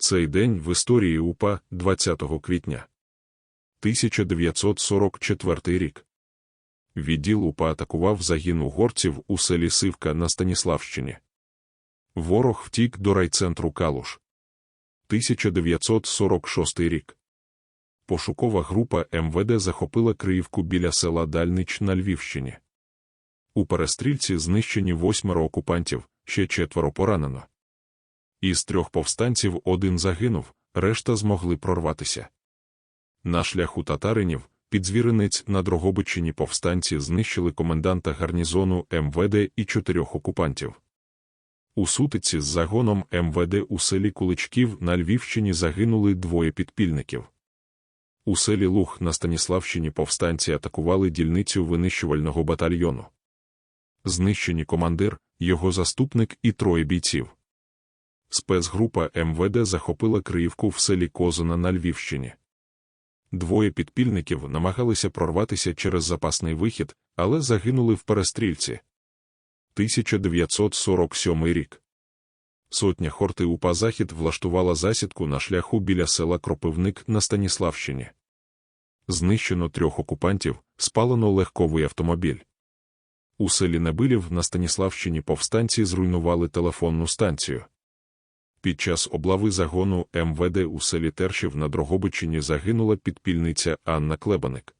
Цей день в історії УПА 20 квітня. 1944 рік. Відділ УПА атакував загін угорців у селі Сивка на Станіславщині. Ворог втік до райцентру Калуш. 1946 рік. Пошукова група МВД захопила Криївку біля села Дальнич на Львівщині. У перестрільці знищені восьмеро окупантів, ще четверо поранено. Із трьох повстанців один загинув, решта змогли прорватися. На шляху татаринів, під Звіринець на Дрогобичині повстанці знищили коменданта гарнізону МВД і чотирьох окупантів. У сутиці з загоном МВД у селі Куличків на Львівщині загинули двоє підпільників. У селі Луг на Станіславщині повстанці атакували дільницю винищувального батальйону. Знищені командир, його заступник і троє бійців. Спецгрупа МВД захопила Криївку в селі Козина на Львівщині. Двоє підпільників намагалися прорватися через запасний вихід, але загинули в перестрільці. 1947 рік. Сотня хорти УПА Захід влаштувала засідку на шляху біля села Кропивник на Станіславщині. Знищено трьох окупантів, спалено легковий автомобіль. У селі Небилів на Станіславщині повстанці зруйнували телефонну станцію. Під час облави загону МВД у селі Тершів на Дрогобичині загинула підпільниця Анна Клебаник.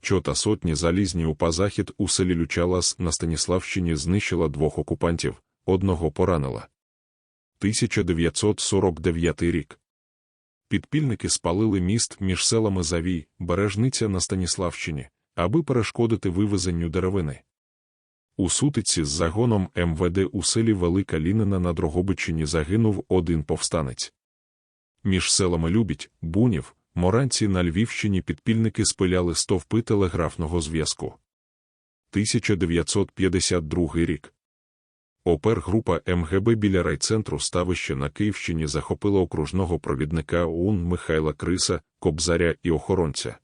Чота сотні залізні УПА Захід у селі Лючалас на Станіславщині знищила двох окупантів, одного поранила. 1949 рік. Підпільники спалили міст між селами Завій, Бережниця на Станіславщині, аби перешкодити вивезенню деревини. У сутиці з загоном МВД у селі Велика Лінина на Дрогобичині загинув один повстанець. Між селами Любіть, Бунів, Моранці на Львівщині підпільники спиляли стовпи телеграфного зв'язку. 1952 рік. Опергрупа МГБ біля райцентру ставища на Київщині захопила окружного провідника ОУН Михайла Криса, Кобзаря і охоронця.